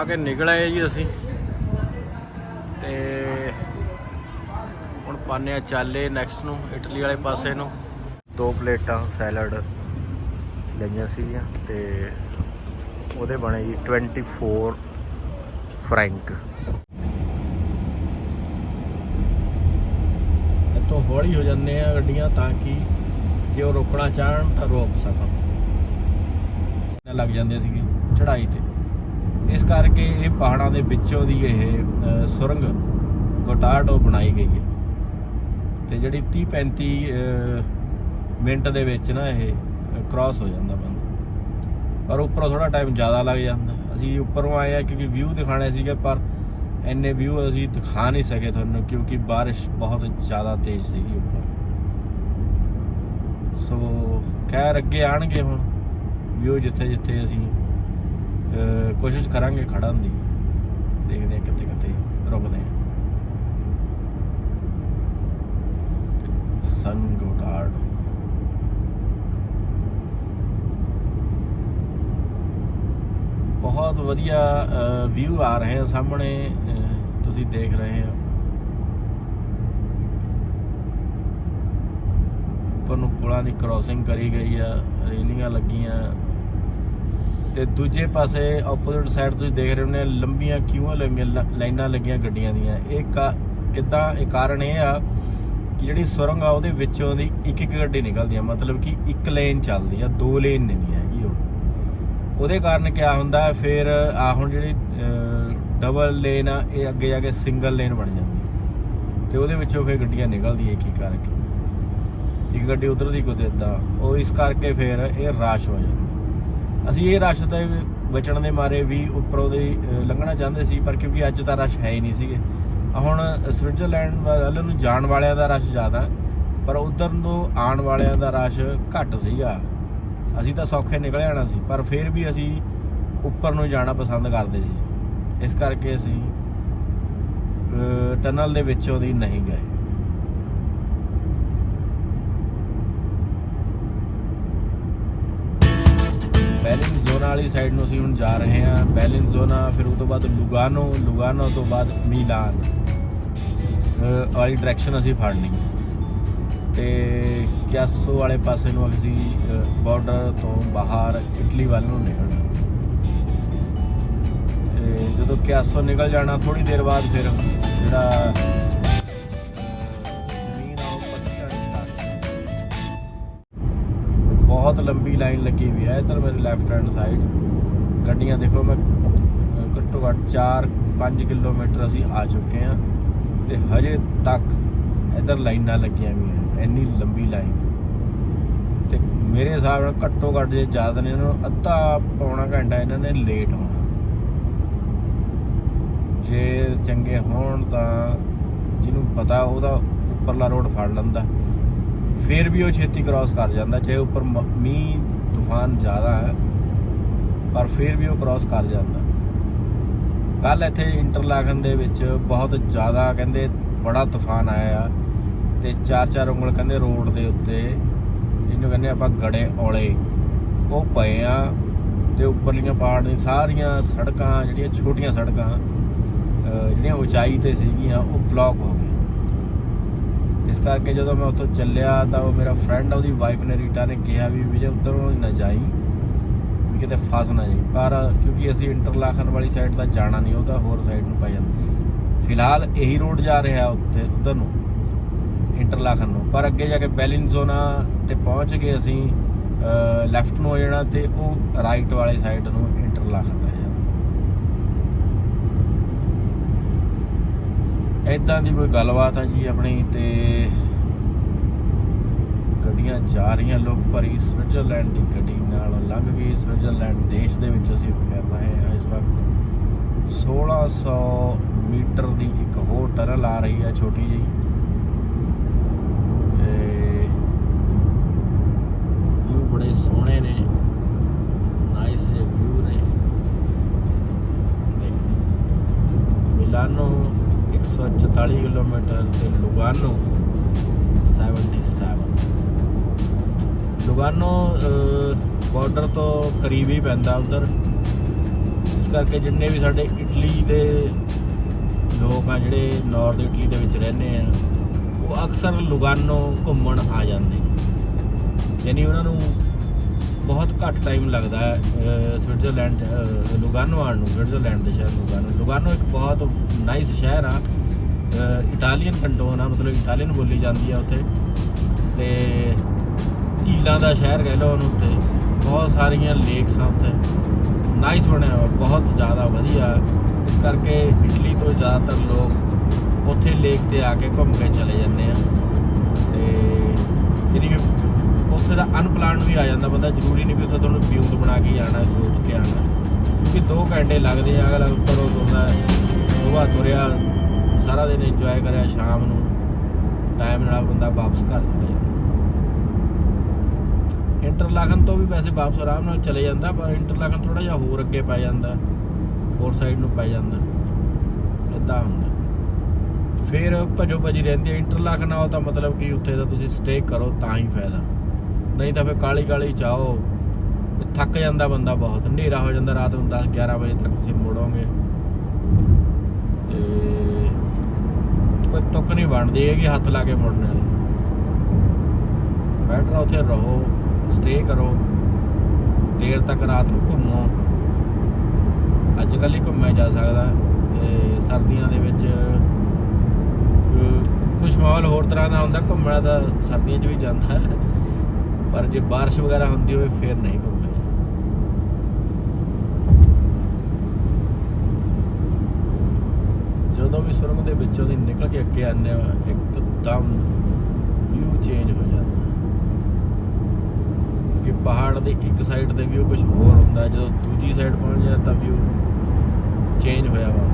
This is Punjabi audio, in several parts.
ਖਾ ਕੇ ਆਏ ਜੀ ਅਸੀਂ। ਤੇ ਹੁਣ ਪਾਣੇ ਆ ਚਾਲੇ ਨੈਕਸਟ ਨੂੰ, ਇਟਲੀ ਵਾਲੇ ਪਾਸੇ ਨੂੰ। ਦੋ ਪਲੇਟਾਂ ਸੈਲਡ ਲਈਆਂ ਸੀਗੀਆਂ ਤੇ ਉਹਦੇ ਬਣੇ ਜੀ 24 ਫਰੈਂਕ ਇੱਥੋਂ ਹੌਲੀ ਹੋ ਜਾਂਦੇ ਆ ਗੱਡੀਆਂ ਤਾਂ ਕਿ ਜੇ ਉਹ ਰੋਕਣਾ ਚਾਹਣ ਤਾਂ ਰੋਕ ਸਕਣ। ਲੱਗ ਜਾਂਦੇ ਸੀਗੇ ਚੜਾਈ ਤੇ। ਇਸ ਕਰਕੇ ਇਹ ਪਹਾੜਾਂ ਦੇ ਵਿੱਚੋਂ ਦੀ ਇਹ ਸੁਰੰਗ ਗੋਟਾਟੋ ਬਣਾਈ ਗਈ ਹੈ। ਤੇ ਜਿਹੜੀ 30 35 ਮਿੰਟ ਦੇ ਵਿੱਚ ਨਾ ਇਹ ਕ੍ਰਾਸ ਹੋ ਜਾਂਦਾ ਬੰਦਾ। ਪਰ ਉੱਪਰੋਂ ਥੋੜਾ ਟਾਈਮ ਜ਼ਿਆਦਾ ਲੱਗ ਜਾਂਦਾ। ਅਸੀਂ ਉੱਪਰੋਂ ਆਏ ਆ ਕਿਉਂਕਿ ਵਿਊ ਦਿਖਾਣੇ ਸੀਗੇ, ਪਰ ਇੰਨੇ ਵਿਊ ਅਸੀਂ ਦਿਖਾ ਨਹੀਂ ਸਕੇ ਤੁਹਾਨੂੰ ਕਿਉਂਕਿ ਬਾਰਿਸ਼ ਬਹੁਤ ਜ਼ਿਆਦਾ ਤੇਜ਼ ਸੀਗੀ ਉੱਪਰ। ਸੋ ਖੈਰ ਅੱਗੇ ਆਣਗੇ ਹੁਣ। ਵਿਊ ਜਿੱਥੇ ਜਿੱਥੇ ਅਸੀਂ ਕੋਸ਼ਿਸ਼ ਕਰਾਂਗੇ ਖੜਨ ਦੀ। ਦੇਖਦੇ ਹਾਂ ਕਿੱਥੇ ਕਿੱਥੇ ਰੁਕਦੇ ਹਾਂ। ਸਨ ਗੋਟਾਰਡੋ ਬਹੁਤ ਵਧੀਆ ਵਿਊ ਆ ਰਹੇ ਆ ਸਾਹਮਣੇ ਤੁਸੀਂ ਦੇਖ ਰਹੇ ਹੋ। ਉੱਪਰ ਨੂੰ ਪੁਲਾਂ ਦੀ ਕ੍ਰਾਸਿੰਗ ਕਰੀ ਗਈ ਆ ਰੇਲਿੰਗਾਂ ਲੱਗੀਆਂ। ਤੇ ਦੂਜੇ ਪਾਸੇ ਆਪੋਜ਼ਿਟ ਸਾਈਡ ਤੁਸੀਂ ਦੇਖ ਰਹੇ ਹੋ ਲੰਬੀਆਂ ਕਿਉਂ ਲੱਗੀਆਂ ਲ- ਲਾਈਨਾਂ ਲੱਗੀਆਂ ਗੱਡੀਆਂ ਦੀਆਂ। ਇਹ ਕਾ- ਕਿੱਦਾਂ, ਇਹ ਕਾਰਨ ਇਹ ਆ ਕਿ ਜਿਹੜੀ ਸੁਰੰਗ ਆ, ਉਹਦੇ ਵਿੱਚੋਂ ਦੀ ਇੱਕ ਇੱਕ ਗੱਡੀ ਨਿਕਲਦੀ ਆ। ਮਤਲਬ ਕਿ ਇੱਕ ਲੇਨ ਚੱਲਦੀ ਆ, ਦੋ ਲੇਨ ਨਹੀਂ ਹੈਗੀ ਉਹ। ਉਹਦੇ ਕਾਰਨ ਕਿਆ ਹੁੰਦਾ, ਫਿਰ ਆ ਹੁਣ ਜਿਹੜੀ ਡਬਲ ਲੇਨ ਆ, ਇਹ ਅੱਗੇ ਜਾ ਕੇ ਸਿੰਗਲ ਲੇਨ ਬਣ ਜਾਂਦੀ ਹੈ ਤੇ ਉਹਦੇ ਵਿੱਚੋਂ ਫਿਰ ਗੱਡੀਆਂ ਨਿਕਲਦੀਆਂ ਇੱਕ ਹੀ ਕਰਕੇ। ਇੱਕ ਗੱਡੀ ਉਧਰ ਦੀ ਕੋਈ ਇਦਾਂ ਉਹ ਇਸ ਕਰਕੇ ਫਿਰ ਇਹ ਰਾਸ਼ ਹੋ ਜਾਂਦਾ। ਅਸੀਂ ਇਹ ਰਸ਼ ਤੋਂ ਬਚਣ ਦੇ ਮਾਰੇ ਵੀ ਉੱਪਰੋਂ ਦੀ ਲੰਘਣਾ ਚਾਹੁੰਦੇ ਸੀ, ਪਰ ਕਿਉਂਕਿ ਅੱਜ ਤਾਂ ਰਸ਼ ਹੈ ਹੀ ਨਹੀਂ ਸੀਗੇ। ਹੁਣ ਸਵਿਟਜ਼ਰਲੈਂਡ ਵੱਲ ਨੂੰ ਜਾਣ ਵਾਲਿਆਂ ਦਾ ਰਸ਼ ਜ਼ਿਆਦਾ, ਪਰ ਉਧਰ ਨੂੰ ਆਉਣ ਵਾਲਿਆਂ ਦਾ ਰਸ਼ ਘੱਟ ਸੀਗਾ। ਅਸੀਂ ਤਾਂ ਸੌਖੇ ਨਿਕਲ ਜਾਣਾ ਸੀ, ਪਰ ਫਿਰ ਵੀ ਅਸੀਂ ਉੱਪਰ ਨੂੰ ਜਾਣਾ ਪਸੰਦ ਕਰਦੇ ਸੀ। ਇਸ ਕਰਕੇ ਅਸੀਂ ਟਨਲ ਦੇ ਵਿੱਚੋਂ ਦੀ ਨਹੀਂ ਗਏ। ਬੈਲਿੰਜ਼ੋਨਾ ਵਾਲੀ ਸਾਈਡ ਨੂੰ ਅਸੀਂ ਹੁਣ ਜਾ ਰਹੇ ਹਾਂ। ਬੈਲਿੰਜ਼ੋਨਾ ਫਿਰ ਉਹ ਤੋਂ ਬਾਅਦ ਲੁਗਾਨੋ ਲੁਗਾਨੋ ਤੋਂ ਬਾਅਦ ਮਿਲਾਨ ਵਾਲੀ ਡਾਇਰੈਕਸ਼ਨ ਅਸੀਂ ਫੜਨੀ। ਹੈ ਤੇ ਕਿਆਸੋ ਵਾਲੇ ਪਾਸੇ ਨੂੰ ਅਸੀਂ ਬਾਰਡਰ ਤੋਂ ਬਾਹਰ ਇਟਲੀ ਵੱਲ ਨੂੰ ਨਿਕਲਣਾ। ਤੇ ਜਦੋਂ ਕਿਆਸੋ ਨਿਕਲ ਜਾਣਾ ਥੋੜੀ ਦੇਰ ਬਾਅਦ ਫਿਰ ਜਿਹੜਾ ਬਹੁਤ ਲੰਬੀ ਲਾਈਨ ਲੱਗੀ ਹੋਈ ਹੈ ਇਧਰ ਮੇਰੇ ਲੈਫਟ ਹੈਂਡ ਸਾਈਡ ਗੱਡੀਆਂ ਦੇਖੋ, ਮੈਂ ਘੱਟੋ ਘੱਟ 4-5 ਕਿਲੋਮੀਟਰ ਅਸੀਂ ਆ ਚੁੱਕੇ ਹਾਂ ਤੇ ਹਜੇ ਤੱਕ ਇਧਰ ਲਾਈਨਾਂ ਲੱਗੀਆਂ ਹੋਈਆਂ ਇੰਨੀ ਲੰਬੀ ਲਾਈਨ। ਤੇ ਮੇਰੇ ਹਿਸਾਬ ਨਾਲ ਘੱਟੋ ਘੱਟ ਜੇ ਜ਼ਿਆਦਾ ਨੇ, ਇਹਨਾਂ ਨੂੰ ਅੱਧਾ ਪੌਣਾ ਘੰਟਾ ਇਹਨਾਂ ਨੇ ਲੇਟ ਹੋਣਾ ਜੇ ਚੰਗੇ ਹੋਣ ਤਾਂ ਜਿਹਨੂੰ ਪਤਾ ਉਹਦਾ ਉੱਪਰਲਾ ਰੋਡ ਫੜ ਲੈਂਦਾ। ਫਿਰ ਵੀ ਉਹ ਛੇਤੀ ਕ੍ਰਾਸ ਕਰ ਜਾਂਦਾ, ਚਾਹੇ ਉੱਪਰ ਮ- ਮੀਂਹ, ਤੂਫਾਨ ਜ਼ਿਆਦਾ ਹੈ, ਪਰ ਫਿਰ ਵੀ ਉਹ ਕ੍ਰਾਸ ਕਰ ਜਾਂਦਾ। ਕੱਲ ਇੱਥੇ ਇੰਟਰਲਾਕਨ ਦੇ ਵਿੱਚ ਬਹੁਤ ਜ਼ਿਆਦਾ ਕਹਿੰਦੇ ਬੜਾ ਤੂਫਾਨ ਆਇਆ ਆ, ਤੇ ਚਾਰ ਚਾਰ ਉਂਗਲ ਕਹਿੰਦੇ ਰੋਡ ਦੇ ਉੱਤੇ, ਜਿਹਨੂੰ ਕਹਿੰਦੇ ਆਪਾਂ ਗੜੇ ਔਲੇ, ਉਹ ਪਏ ਆ, ਤੇ ਉੱਪਰਲੀਆਂ ਪਹਾੜ ਦੀਆਂ ਸਾਰੀਆਂ ਸੜਕਾਂ, ਜਿਹੜੀਆਂ ਛੋਟੀਆਂ ਸੜਕਾਂ ਜਿਹੜੀਆਂ ਉਚਾਈ ਤੇ ਸੀਗੀਆਂ, ਉਹ ਬਲੌਕ ਹੋ ਗਈਆਂ। ਇਸ ਕਰਕੇ ਜਦੋਂ ਮੈਂ ਉੱਥੋਂ ਚੱਲਿਆ ਤਾਂ ਉਹ ਮੇਰਾ ਫਰੈਂਡ ਉਹਦੀ ਵਾਈਫ ਨੇ ਰੀਟਾ ਨੇ ਕਿਹਾ ਵੀ ਵਿਜੇ ਉੱਧਰੋਂ ਨਾ ਜਾਈ, ਵੀ ਕਿਤੇ ਫਸ ਨਾ ਜਾਈ। ਪਰ ਕਿਉਂਕਿ ਅਸੀਂ ਇੰਟਰਲਾਕਨ ਵਾਲੀ ਸਾਈਡ ਤਾਂ ਜਾਣਾ ਨਹੀਂ, ਉਹ ਤਾਂ ਹੋਰ ਸਾਈਡ ਨੂੰ ਪੈ ਜਾਂਦਾ। ਫਿਲਹਾਲ ਇਹੀ ਰੋਡ ਜਾ ਰਿਹਾ ਉੱਤੇ ਉੱਧਰ ਨੂੰ ਇੰਟਰਲਾਕਨ ਨੂੰ। ਪਰ ਅੱਗੇ ਜਾ ਕੇ ਬੈਲਿਨਜ਼ੋਨਾ ਤੇ ਪਹੁੰਚ ਗਏ ਅਸੀਂ ਲੈਫਟ ਨੂੰ ਹੋ ਜਾਣਾ ਤੇ ਉਹ ਰਾਈਟ ਵਾਲੇ ਸਾਈਡ ਨੂੰ ਇੰਟਰਲਾਕਨ ਰਹਿ ਦੀ ਕੋਈ ਗੱਲਬਾਤ ਆ ਜੀ ਆਪਣੀ ਤੇ ਗੱਡੀਆਂ ਜਾ ਰਹੀਆਂ ਲੋਕ ਭਰੀ ਸਵਿਟਜ਼ਰਲੈਂਡ ਦੀ ਗੱਡੀ ਨਾਲ ਲੱਗ ਗਈ। ਸਵਿਟਜ਼ਰਲੈਂਡ ਦੇਸ਼ ਦੇ ਵਿੱਚ ਅਸੀਂ ਫਿਰ ਰਹੇ ਹਾਂ ਇਸ ਵਕਤ। 1600 ਮੀਟਰ ਦੀ ਇੱਕ ਹੋਰ ਟਨਲ ਆ ਰਹੀ ਹੈ ਛੋਟੀ ਜਿਹੀ। ਤੇ ਵਿਊ ਬੜੇ ਸੋਹਣੇ ਨੇ। ਨਾਈਸ ਵਿਊ ਨੇ। ਦੇਖੋ। ਮਿਲਾਨੋ 144 ਕਿਲੋਮੀਟਰ ਤੇ ਲੁਗਾਨੋ 77 ਲੁਗਾਨੋ ਬਾਰਡਰ ਤੋਂ ਕਰੀਬ ਹੀ ਪੈਂਦਾ ਉਧਰ। ਇਸ ਕਰਕੇ ਜਿੰਨੇ ਵੀ ਸਾਡੇ ਇਟਲੀ ਦੇ ਲੋਕ ਆ ਜਿਹੜੇ ਨਾਰਥ ਇਟਲੀ ਦੇ ਵਿੱਚ ਰਹਿੰਦੇ ਆ, ਉਹ ਅਕਸਰ ਲੁਗਾਨੋ ਘੁੰਮਣ ਆ ਜਾਂਦੇ ਨੇ। ਯਾਨੀ ਉਹਨਾਂ ਨੂੰ ਬਹੁਤ ਘੱਟ ਟਾਈਮ ਲੱਗਦਾ ਹੈ ਸਵਿਟਜ਼ਰਲੈਂਡ ਲੁਗਾਨੋ ਆਉਣ ਨੂੰ ਸਵਿਟਜ਼ਰਲੈਂਡ ਦੇ ਸ਼ਹਿਰ ਲੁਗਾਨੋ ਲੁਗਾਨੋ ਇੱਕ ਬਹੁਤ ਨਾਈਸ ਸ਼ਹਿਰ ਆ। ਇਟਾਲੀਅਨ ਕੰਟੋਨ ਆ, ਮਤਲਬ ਇਟਾਲੀਅਨ ਬੋਲੀ ਜਾਂਦੀ ਆ ਉੱਥੇ। ਤੇ ਝੀਲਾਂ ਦਾ ਸ਼ਹਿਰ ਕਹਿ ਲਓ ਉਹਨੂੰ ਉੱਥੇ। ਬਹੁਤ ਸਾਰੀਆਂ ਲੇਕਸ ਆ ਉੱਥੇ। ਨਾਈਸ ਬਣਿਆ ਹੋਇਆ, ਬਹੁਤ ਜ਼ਿਆਦਾ ਵਧੀਆ। ਇਸ ਕਰਕੇ ਇਟਲੀ ਤੋਂ ਜ਼ਿਆਦਾਤਰ ਲੋਕ ਉੱਥੇ ਲੇਕ ਤੇ ਆ ਕੇ ਘੁੰਮ ਕੇ ਚਲੇ ਜਾਂਦੇ ਆ। ਤੇ ਜਿਹੜੀ ਕਿ ਉੱਥੇ ਦਾ ਅਨਪਲਾਨ ਵੀ ਆ ਜਾਂਦਾ, ਬੰਦਾ ਜ਼ਰੂਰੀ ਨਹੀਂ ਵੀ ਉੱਥੇ ਤੁਹਾਨੂੰ ਵਿਊ ਬਣਾ ਕੇ ਜਾਣਾ, ਸੋਚ ਕੇ ਆਣਾ ਕਿਉਂਕਿ 2 ਘੰਟੇ ਲੱਗਦੇ ਆ, ਅਗਲਾ ਉੱਪਰੋਂ ਤੁਰਦਾ, ਸੁਬਾਹ ਤੁਰਿਆ, ਸਾਰਾ ਦਿਨ ਇੰਜੋਏ ਕਰਿਆ ਸ਼ਾਮ ਨੂੰ। ਟਾਈਮ ਨਾਲ ਬੰਦਾ ਵਾਪਸ ਘਰ ਚਲੇ ਜਾਂਦਾ। ਇੰਟਰਲਾਕਨ ਤੋਂ ਵੀ ਵੈਸੇ ਵਾਪਸ ਆਰਾਮ ਨਾਲ ਚਲੇ ਜਾਂਦਾ, ਪਰ ਇੰਟਰਲਾਕਨ ਥੋੜਾ ਜਿਹਾ ਹੋਰ ਅੱਗੇ ਪੈ ਜਾਂਦਾ, ਹੋਰ ਸਾਈਡ ਨੂੰ ਪੈ ਜਾਂਦਾ। ਇਦਾਂ ਹੁੰਦਾ। ਫਿਰ ਭਜੋ ਭਜੀ ਰਹਿੰਦੀ ਹੈ ਇੰਟਰਲਾਕਨ ਆਓ ਤਾਂ ਮਤਲਬ ਕਿ ਉੱਥੇ ਦਾ ਤੁਸੀਂ ਸਟੇ ਕਰੋ, ਤਾਂ ਹੀ ਫਾਇਦਾ। ਨਹੀਂ ਤਾਂ ਫਿਰ ਕਾਲੀ ਕਾਲੀ ਚਾਹੋ ਥੱਕ ਜਾਂਦਾ ਬੰਦਾ ਬਹੁਤ। ਹਨੇਰਾ ਹੋ ਜਾਂਦਾ ਰਾਤ ਨੂੰ 10 11 ਵਜੇ ਤੱਕ ਤੁਸੀਂ ਮੁੜੋਗੇ। ਤੇ ਕੋਈ ਤੁੱਕ ਨਹੀਂ ਬਣਦੀ ਹੈਗੀ ਹੱਥ ਲਾ ਕੇ ਮੁੜਨੇ ਵਾਲੀ। ਬੈਟਰ ਉੱਥੇ ਰਹੋ ਸਟੇ ਕਰੋ। ਦੇਰ ਤੱਕ ਰਾਤ ਨੂੰ ਘੁੰਮੋ। ਅੱਜ ਕੱਲ੍ਹ ਹੀ ਘੁੰਮਿਆ ਜਾ ਸਕਦਾ ਤੇ ਸਰਦੀਆਂ ਦੇ ਵਿੱਚ ਕੁਝ ਮਾਹੌਲ ਹੋਰ ਤਰ੍ਹਾਂ ਦਾ ਹੁੰਦਾ, ਘੁੰਮਣਾ ਤਾਂ ਸਰਦੀਆਂ 'ਚ ਵੀ ਜਾਂਦਾ ਹੈ। ਪਰ ਜੇ ਬਾਰਿਸ਼ ਵਗੈਰਾ ਹੁੰਦੀ ਹੋਵੇ, ਫਿਰ ਨਹੀਂ ਘੁੰਮਿਆ ਜਦੋਂ ਵੀ ਸੁਰੰਗ ਦੇ ਵਿੱਚੋਂ ਦੀ ਨਿਕਲ ਕੇ ਅੱਗੇ ਆਉਂਦੇ ਆ ਇੱਕਦਮ ਵਿਊ ਚੇਂਜ ਹੋ ਜਾਂਦਾ। ਕਿ ਪਹਾੜ ਦੇ ਇੱਕ ਸਾਈਡ ਤੇ ਵਿਊ ਕੁਝ ਹੋਰ ਹੁੰਦਾ, ਜਦੋਂ ਦੂਜੀ ਸਾਈਡ ਪਹੁੰਚ ਜਾਂਦਾ ਤਾਂ ਵਿਊ ਚੇਂਜ ਹੋਇਆ ਵਾ।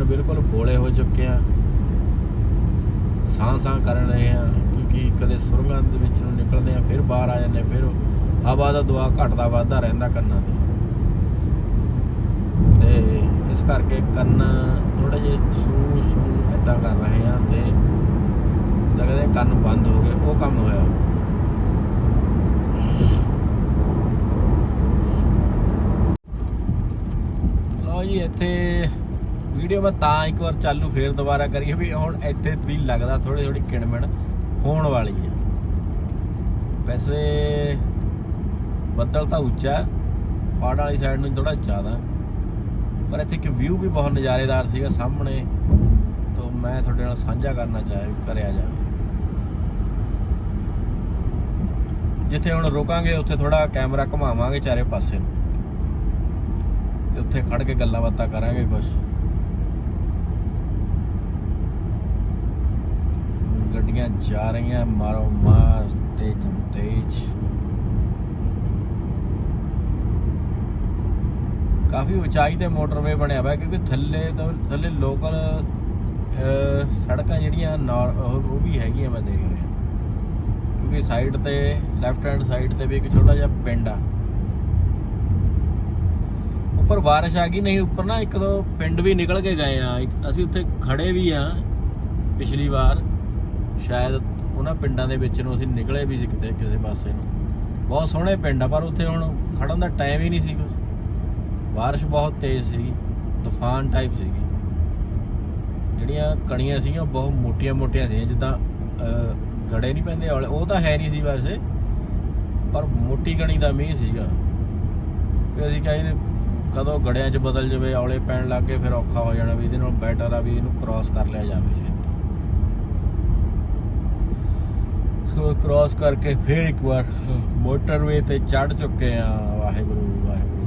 ਕੰਨ ਬਿਲਕੁਲ ਬੋਲੇ ਹੋ ਚੁੱਕੇ ਆ। ਸਾਹ ਸਾਹ ਕਰ ਰਹੇ ਆ, ਕਿਉਂਕਿ ਕਦੇ ਸੁਰੰਗਾਂ ਦੇ ਵਿੱਚ ਨੂੰ ਨਿਕਲਦੇ ਆ, ਫਿਰ ਬਾਹਰ ਆ ਜਾਂਦੇ ਫਿਰ ਹਵਾ ਦਾ ਦਵਾ ਘਟਦਾ ਵੱਧਦਾ ਰਹਿੰਦਾ ਕੰਨਾਂ ਦੇ ਤੇ ਇਸ ਕਰਕੇ ਕੰਨ ਥੋੜੇ ਜਿਹਾ ਸੂ ਸੂ ਇਦਾਂ ਕਰ ਰਹੇ ਆ ਤੇ ਲੱਗਦਾ ਕੰਨ ਬੰਦ ਹੋ ਗਏ, ਉਹ ਕੰਮ ਹੋਇਆ। ਲਓ ਜੀ, ਇੱਥੇ ਵੀਡੀਓ ਮੈਂ ਤਾਂ ਇੱਕ ਵਾਰ ਚਾਲੂ ਫੇਰ ਦੁਬਾਰਾ ਕਰੀ ਵੀ ਹੁਣ ਇੱਥੇ ਵੀ ਲੱਗਦਾ ਥੋੜੀ ਥੋੜੀ ਕਿਣਮਣ ਹੋਣ ਵਾਲੀ ਹੈ। ਵੈਸੇ ਬੱਦਲ ਤਾਂ ਉੱਚਾ ਹੈ, ਪਹਾੜ ਵਾਲੀ ਸਾਈਡ ਨੂੰ ਥੋੜਾ ਜ਼ਿਆਦਾ ਪਰ ਇੱਥੇ ਇੱਕ ਵਿਊ ਵੀ ਬਹੁਤ ਨਜ਼ਾਰੇਦਾਰ ਸੀਗਾ ਸਾਹਮਣੇ ਤੋਂ ਮੈਂ ਤੁਹਾਡੇ ਨਾਲ ਸਾਂਝਾ ਕਰਨਾ ਚਾਹਿਆ ਵੀ ਕਰਿਆ ਜਾਵੇ। ਜਿੱਥੇ ਹੁਣ ਰੁਕਾਂਗੇ ਉੱਥੇ ਥੋੜਾ ਕੈਮਰਾ ਘੁਮਾਵਾਂਗੇ ਚਾਰੇ ਪਾਸੇ ਨੂੰ। ਤੇ ਉੱਥੇ ਖੜ ਕੇ ਗੱਲਾਂ ਬਾਤਾਂ ਕਰਾਂਗੇ ਕੁਝ ਗੱਡੀਆਂ ਜਾ ਰਹੀਆਂ, ਮਾਰੋ, ਮਾਰ, ਤੇਜ਼ ਤੇਜ਼। ਕਾਫੀ ਉਚਾਈ ਤੇ ਮੋਟਰਵੇ ਬਣਿਆ ਹੋਇਆ, ਕਿਉਂਕਿ ਥੱਲੇ ਤੋਂ, ਥੱਲੇ ਲੋਕਲ ਸੜਕਾਂ ਜਿਹੜੀਆਂ ਉਹ ਵੀ ਹੈਗੀਆਂ ਮੈਂ ਦੇਖ ਰਿਹਾ। ਕਿਉਂਕਿ ਸਾਈਡ ਤੇ ਲੈਫਟ ਹੈਂਡ ਸਾਈਡ ਤੇ ਵੀ ਇੱਕ ਛੋਟਾ ਜਿਹਾ ਪਿੰਡ ਆ। ਉੱਪਰ ਬਾਰਿਸ਼ ਆ ਗਈ, ਨਹੀਂ, ਉੱਪਰ ਨਾ ਇੱਕ ਦੋ ਪਿੰਡ ਵੀ ਨਿਕਲ ਕੇ ਗਏ ਆ। ਅਸੀਂ ਉੱਥੇ ਖੜੇ ਵੀ ਆ ਪਿਛਲੀ ਵਾਰ। ਸ਼ਾਇਦ ਉਹਨਾਂ ਪਿੰਡਾਂ ਦੇ ਵਿੱਚ ਨੂੰ ਅਸੀਂ ਨਿਕਲੇ ਵੀ ਸੀ ਕਿਤੇ, ਕਿਸੇ ਪਾਸੇ ਨੂੰ। ਬਹੁਤ ਸੋਹਣੇ ਪਿੰਡ ਆ, ਪਰ ਉੱਥੇ ਹੁਣ ਖੜਨ ਦਾ ਟਾਈਮ ਹੀ ਨਹੀਂ ਸੀ ਕੁਛ। ਬਾਰਿਸ਼ ਬਹੁਤ ਤੇਜ਼ ਸੀ ਤੂਫਾਨ ਟਾਈਪ ਸੀਗੀ। ਜਿਹੜੀਆਂ ਕਣੀਆਂ ਸੀਗੀਆਂ ਬਹੁਤ ਮੋਟੀਆਂ ਮੋਟੀਆਂ ਸੀ ਜਿੱਦਾਂ ਗੜੇ ਨਹੀਂ ਪੈਂਦੇ ਔਲੇ ਉਹ ਤਾਂ ਹੈ ਨਹੀਂ ਸੀ ਵੈਸੇ, ਪਰ ਮੋਟੀ ਕਣੀ ਦਾ ਮੀਂਹ ਸੀਗਾ। ਤੇ ਅਸੀਂ ਕਹਿੰਦੇ ਕਦੋਂ ਗੜਿਆਂ 'ਚ ਬਦਲ ਜਾਵੇ ਔਲੇ ਪੈਣ ਲੱਗ ਗਏ, ਫਿਰ ਔਖਾ ਹੋ ਜਾਣਾ ਵੀ, ਇਹਦੇ ਨਾਲ ਬੈਟਰ ਆ ਵੀ ਇਹਨੂੰ ਕ੍ਰਾਸ ਕਰ ਲਿਆ ਜਾਵੇ ਛੇਤੀ ਸੋ ਕ੍ਰਾਸ ਕਰਕੇ ਫਿਰ ਇੱਕ ਵਾਰ ਮੋਟਰਵੇ ਤੇ ਚੜ ਚੁੱਕੇ ਆ ਵਾਹਿਗੁਰੂ ਵਾਹਿਗੁਰੂ।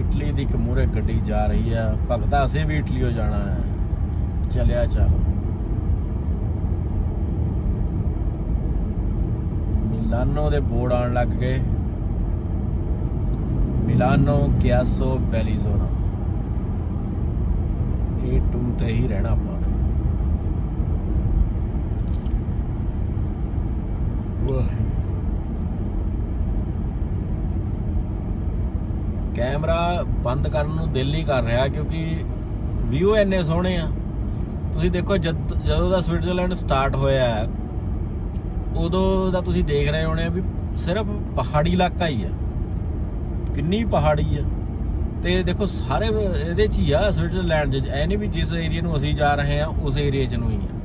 ਇਟਲੀ ਦੀ ਇੱਕ ਮੂਰੇ ਗੱਡੀ ਜਾ ਰਹੀ ਆ। ਭਗਤਾ ਅਸੀਂ ਵੀ ਇਟਲੀਓ ਜਾਣਾ ਹੈ। ਚਲਿਆ ਚੱਲ। ਮਿਲਾਨੋ ਦੇ ਬੋਰਡ ਆਉਣ ਲੱਗ ਗਏ। ਮਿਲਾਨੋ ਕਿਆਸੋ ਬੈਲੀਜ਼ੋਨਾ। ਇਹ ਟੂ ਤੇ ਹੀ ਰਹਿਣਾ ਆਪਾਂ ਨੇ ਕੈਮਰਾ ਬੰਦ ਕਰਨ ਨੂੰ ਦਿਲ ਨਹੀਂ ਕਰ ਰਿਹਾ ਕਿਉਂਕਿ ਵਿਊ ਇੰਨੇ ਸੋਹਣੇ ਆ। ਤੁਸੀਂ ਦੇਖੋ ਜਦ ਜਦੋਂ ਦਾ ਸਵਿਟਜ਼ਰਲੈਂਡ ਸਟਾਰਟ ਹੋਇਆ ਹੈ, ਉਦੋਂ ਦਾ ਤੁਸੀਂ ਦੇਖ ਰਹੇ ਹੋਣੇ ਵੀ ਸਿਰਫ ਪਹਾੜੀ ਇਲਾਕਾ ਹੀ ਆ। ਕਿੰਨੀ ਪਹਾੜੀ ਆ। ਤੇ ਦੇਖੋ ਸਾਰੇ ਇਹਦੇ ਚ ਹੀ ਆ ਸਵਿਟਜ਼ਰਲੈਂਡ ਚ। ਐ ਨਹੀਂ ਵੀ ਜਿਸ ਏਰੀਆ ਨੂੰ ਅਸੀਂ ਜਾ ਰਹੇ ਆ, ਉਸ ਏਰੀਆ ਚ ਨੂੰ ਹੀ ਆ।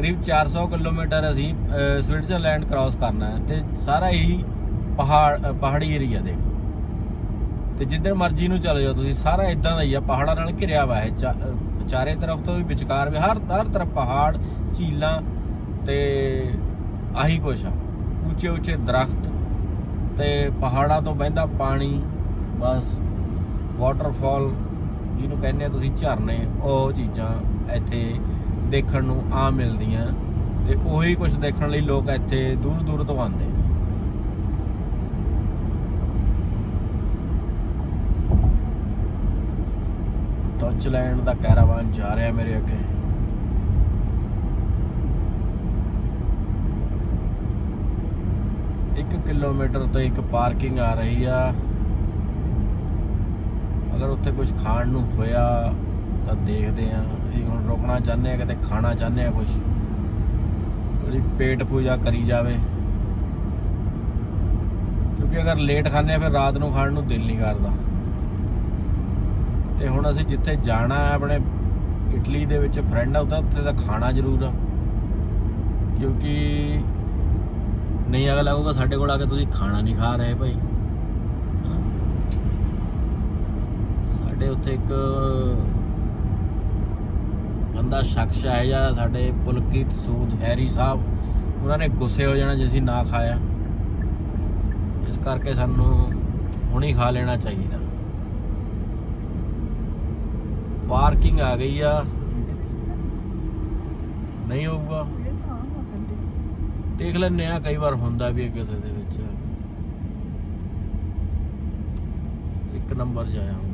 ਕਰੀਬ 400 ਕਿਲੋਮੀਟਰ ਅਸੀਂ ਸਵਿਟਜ਼ਰਲੈਂਡ ਕ੍ਰਾਸ ਕਰਨਾ ਹੈ ਤੇ ਸਾਰਾ ਹੀ ਪਹਾੜ ਪਹਾੜੀ ਏਰੀਆ ਦੇ। ਤੇ ਜਿੱਧਰ ਮਰਜ਼ੀ ਨੂੰ ਚਲੇ ਜਾਓ ਤੁਸੀਂ, ਸਾਰਾ ਇਦਾਂ ਦਾ ਹੀ ਆ, ਪਹਾੜਾਂ ਨਾਲ ਘਿਰਿਆ ਵਾ ਹੈ ਚਾ- ਚਾਰੇ ਤਰਫ ਤੋਂ ਵੀ ਵਿਚਕਾਰ ਵੀ, ਹਰ ਹਰ ਤਰਫ ਪਹਾੜ, ਝੀਲਾਂ ਤੇ ਆਹੀ ਕੁਛ ਆ। ਉੱਚੇ ਉੱਚੇ ਦਰਖਤ ਤੇ ਪਹਾੜਾਂ ਤੋਂ ਵਹਿੰਦਾ ਪਾਣੀ, ਬਸ ਵਾਟਰਫਾਲ ਜਿਹਨੂੰ ਕਹਿੰਦੇ ਆ ਤੁਸੀਂ ਝਰਨੇ, ਉਹ ਚੀਜ਼ਾਂ ਇੱਥੇ ਦੇਖਣ ਨੂੰ ਆ ਮਿਲਦੀਆਂ ਤੇ ਉਹੀ ਕੁਝ ਦੇਖਣ ਲਈ ਲੋਕ ਇੱਥੇ ਦੂਰ ਦੂਰ ਤੋਂ ਆਉਂਦੇ ਆ। ਡੱਚਲੈਂਡ ਦਾ ਕੈਰਾਵਾਨ ਜਾ ਰਿਹਾ ਮੇਰੇ ਅੱਗੇ। ਇੱਕ ਕਿਲੋਮੀਟਰ ਤੋਂ ਇੱਕ ਪਾਰਕਿੰਗ ਆ ਰਹੀ ਆ। ਅਗਰ ਉੱਥੇ ਕੁਝ ਖਾਣ ਨੂੰ ਹੋਇਆ ਤਾਂ ਦੇਖਦੇ ਆ ਅਸੀਂ ਹੁਣ ਰੁਕਣਾ ਚਾਹੁੰਦੇ ਆ ਕਿਤੇ, ਖਾਣਾ ਚਾਹੁੰਦੇ ਆ ਕੁਝ ਉਹਦੀ ਪੇਟ ਪੂਜਾ ਕਰੀ ਜਾਵੇ। ਕਿਉਂਕਿ ਅਗਰ ਲੇਟ ਖਾਂਦੇ ਆ ਫਿਰ ਰਾਤ ਨੂੰ ਖਾਣ ਨੂੰ ਦਿਲ ਨਹੀਂ ਕਰਦਾ। ਤੇ ਹੁਣ ਅਸੀਂ ਜਿੱਥੇ ਜਾਣਾ ਹੈ, ਆਪਣੇ ਇਟਲੀ ਦੇ ਵਿੱਚ ਫਰੈਂਡ ਆ ਉਹਦਾ ਉੱਥੇ ਦਾ ਖਾਣਾ ਜ਼ਰੂਰ ਆ। ਕਿਉਂਕਿ ਨਹੀਂ ਅਗਰ ਲੱਗੂਗਾ ਸਾਡੇ ਕੋਲ ਆ ਕੇ ਤੁਸੀਂ ਖਾਣਾ ਨਹੀਂ ਖਾ ਰਹੇ ਭਾਈ। ਹਨਾ? ਸਾਡੇ ਉੱਥੇ ਇੱਕ ਬੰਦਾ ਸ਼ਖਸ ਹੈ ਜਾਂ ਸਾਡੇ ਪੁਲਕੀਤ ਸੂਦ ਹੈਰੀ ਸਾਹਿਬ, ਉਹਨਾਂ ਨੇ ਗੁੱਸੇ ਹੋ ਜਾਣਾ ਜੇ ਅਸੀਂ ਨਾ ਖਾਇਆ। ਇਸ ਕਰਕੇ ਸਾਨੂੰ ਹੁਣੀ ਖਾ ਲੈਣਾ ਚਾਹੀਦਾ। ਪਾਰਕਿੰਗ ਆ ਗਈ ਆ। ਨਹੀਂ ਹੋਊਗਾ। ਦੇਖ ਲੈਂਦੇ ਆ ਕਈ ਵਾਰ ਹੁੰਦਾ ਵੀ ਕਿਸੇ ਦੇ ਵਿੱਚ। ਇੱਕ ਨੰਬਰ ਜਾਇਆ ਹੋਊਗਾ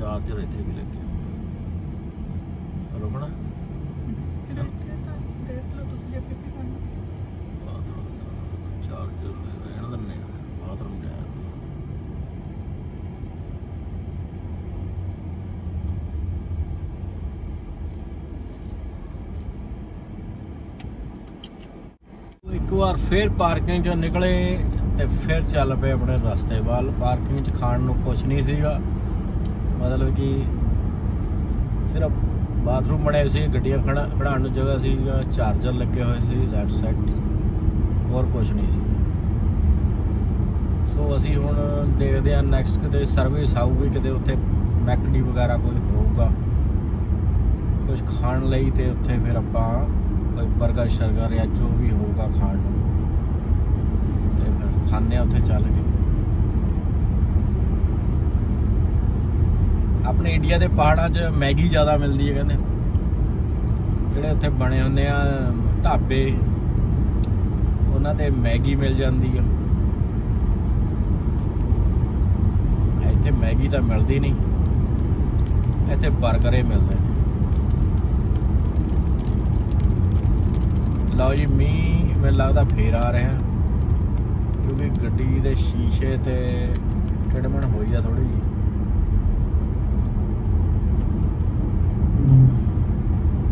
ਚਾਰਜਰ ਇੱਥੇ ਵੀ ਲੱਗਿਆ ਰੁਕਣਾ ਬਾਥਰੂਮ ਚਾਰਜਰ ਰਹਿਣ ਦਿੰਦੇ ਆ ਬਾਥਰੂਮ ਜਾਇਆ ਇੱਕ ਵਾਰ ਫੇਰ ਪਾਰਕਿੰਗ ਚੋਂ ਨਿਕਲੇ ਤੇ ਫਿਰ ਚੱਲ ਪਏ ਆਪਣੇ ਰਸਤੇ ਵੱਲ। ਪਾਰਕਿੰਗ 'ਚ ਖਾਣ ਨੂੰ ਕੁਝ ਨਹੀਂ ਸੀਗਾ। ਮਤਲਬ ਕਿ ਸਿਰਫ ਬਾਥਰੂਮ ਬਣੇ ਹੋਏ ਸੀ, ਗੱਡੀਆਂ ਖੜਾ, ਖੜਾਉਣ ਨੂੰ ਜਗ੍ਹਾ ਸੀਗਾ, ਚਾਰਜਰ ਲੱਗੇ ਹੋਏ ਸੀ ਲੈਟ ਸੈਟ ਹੋਰ ਕੁਝ ਨਹੀਂ ਸੀ। ਸੋ ਅਸੀਂ ਹੁਣ ਦੇਖਦੇ ਹਾਂ ਨੈਕਸਟ ਕਿਤੇ ਸਰਵਿਸ ਆਊਗੀ, ਕਿਤੇ ਉੱਥੇ ਮੈਕਡੀ ਵਗੈਰਾ ਕੋਈ ਹੋਊਗਾ। ਕੁਝ ਖਾਣ ਲਈ ਤੇ ਉੱਥੇ ਫਿਰ ਆਪਾਂ ਕੋਈ 버ਗਰ ਸ਼ਰਗਰ ਜਾਂ ਜੋ ਵੀ ਹੋਊਗਾ ਖਾਣ ਨੂੰ। ਤੇ ਫਿਰ ਖਾਣੇ ਆ ਉੱਥੇ ਚੱਲ ਕੇ। ਆਪਣੇ ਇੰਡੀਆ ਦੇ ਪਹਾੜਾਂ 'ਚ ਮੈਗੀ ਜ਼ਿਆਦਾ ਮਿਲਦੀ ਹੈ ਕਹਿੰਦੇ। ਜਿਹੜੇ ਉੱਥੇ ਬਣੇ ਹੁੰਦੇ ਆ, ਢਾਬੇ, ਉਹਨਾਂ ਤੇ ਮੈਗੀ ਮਿਲ ਜਾਂਦੀ ਆ। ਇੱਥੇ ਮੈਗੀ ਤਾਂ ਮਿਲਦੀ ਨਹੀਂ, ਇੱਥੇ 버ਗਰ ਹੀ ਮਿਲਦੇ ਨੇ। ਲਓ ਜੀ, ਮੀਂਹ ਮੈਨੂੰ ਲੱਗਦਾ ਫੇਰ ਆ ਰਿਹਾ, ਕਿਉਂਕਿ ਗੱਡੀ ਦੇ ਸ਼ੀਸ਼ੇ ਤੇ ਕਿੜਮਣ ਹੋਈ ਆ ਥੋੜੀ ਜੀ